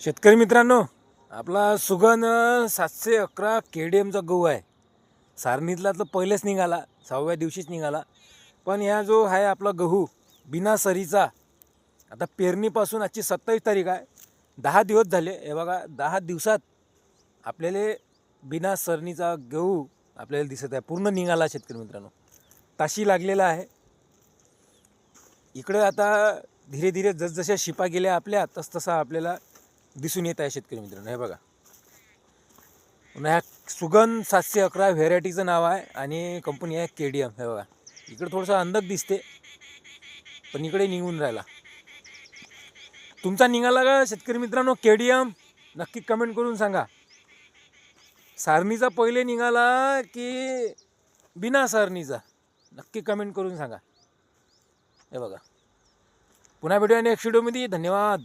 शेतकरी मित्रांनो आपला सुगन सातशे अकरा के डी एमचा गहू आहे. सारणीतला तर पहिलेच निघाला सहाव्या दिवशीच निघाला. पण ह्या जो आहे आपला गहू बिना सरीचा आता पेरणीपासून आजची सत्तावीस तारीख आहे. दहा दिवस झाले हे बघा दहा दिवसात आपल्याला बिना सरणीचा गहू आपल्याला दिसत आहे. पूर्ण निघाला शेतकरी मित्रांनो. ताशी लागलेला आहे. इकडं आता धीरे धीरे जसजशा शिपा गेल्या आपल्या तसतसा आपल्याला दिसून येत आहे शेतकरी मित्रांनो हे बघा. ह्या सुगंध सातशे अकरा व्हेरायटीचं नाव आहे आणि कंपनी आहे के डी एम हे बघा. इकडे थोडंसं अंधक दिसते पण इकडे निघून राहिला. तुमचा निघाला का शेतकरी मित्रांनो के डी एम नक्की कमेंट करून सांगा. सारणीचा पहिले निघाला की बिना सारणीचा? नक्की कमेंट करून सांगा. हे बघा. पुन्हा भेटूया नेक्स्ट व्हिडिओमध्ये धन्यवाद.